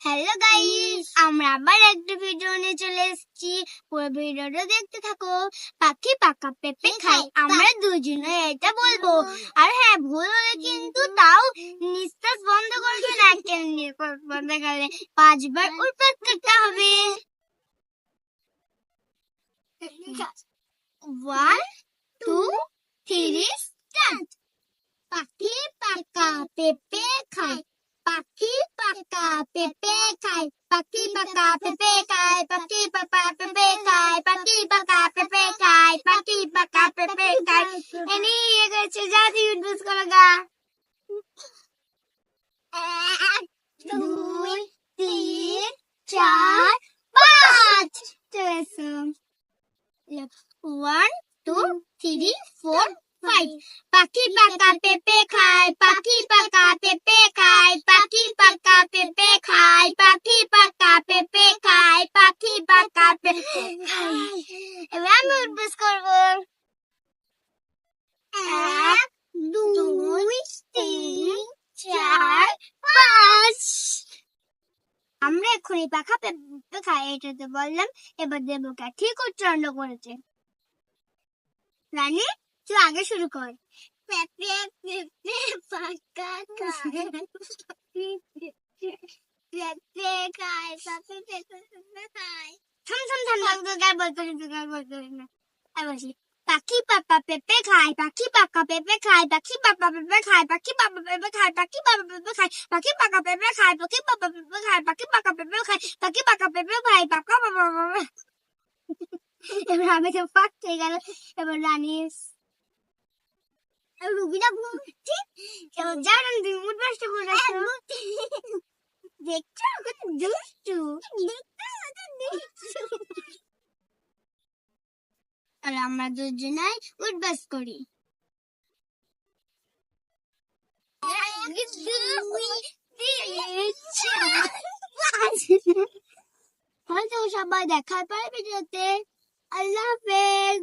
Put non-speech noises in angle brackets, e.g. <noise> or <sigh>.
Hello guys আমরা আবার একটা ভিডিও নিয়ে চলে এসেছি। পুরো ভিডিওটা দেখতে থাকো। পাখি পাকা পেঁপে খাই আমরা দুজনে এটা বলব। আর হ্যাঁ ভুল হলে কিন্তু তাও নিঃশ্বাস বন্ধ করবে না। <laughs> কেন বন্ধ করলে পাঁচবার উল্পাত করতে হবে। ওয়ান টু থ্রি बेकाय पक्की पका पे बेकाय पक्की पका पे बेकाय पक्की पका पे बेकाय पक्की पका पे बेकाय यानी ये कैसे जाती यूट्यूब को लगा। दो, तीन, चार, पाँच। One two three four five पक्की पका पे पे खाए, पक्की पका पे पे এবার আমি করব এক দুই তিন চার পাঁচ আমরা এক্ষুনি পাখা খাই এটা তো বললাম। এবার দেবকা ঠিক উচ্চারণ করেছে। রানী তুই আগে শুরু কর। পেঁপে পেঁপে পাকা খায় পেঁপে খায় পেঁপে পেঁপে পেঁপে খায় থাম থাম থাম থাম তোকে আর বলতে হবে তোকে আর বলতে হবে না আর বসি পাখি পাপা পেঁপে খায় পাখি পাকা পেঁপে খায় পাখি পাপা পেঁপে খায় পাখি পাপা পেঁপে খায় পাখি পাপা পেঁপে খায় পাখি পাকা পেঁপে খায় পাখি পাপা পেঁপে খায় পাখি পাকা পেঁপে খায় পাখি পাকা পেঁপে খায় পাকা পাপা এবার আমি তো ফাঁক হয়ে গেল এবার রানী রুবিনা ঘুমছি এবার যাও রানী তুমি মুড নষ্ট করে রাখো দেখছো কত দুষ্টু আর আমরা দুজনাই উঠবাস করি। হয়তো সবাই দেখার পরে ভিডিওতে। আল্লাহ হাফেজ।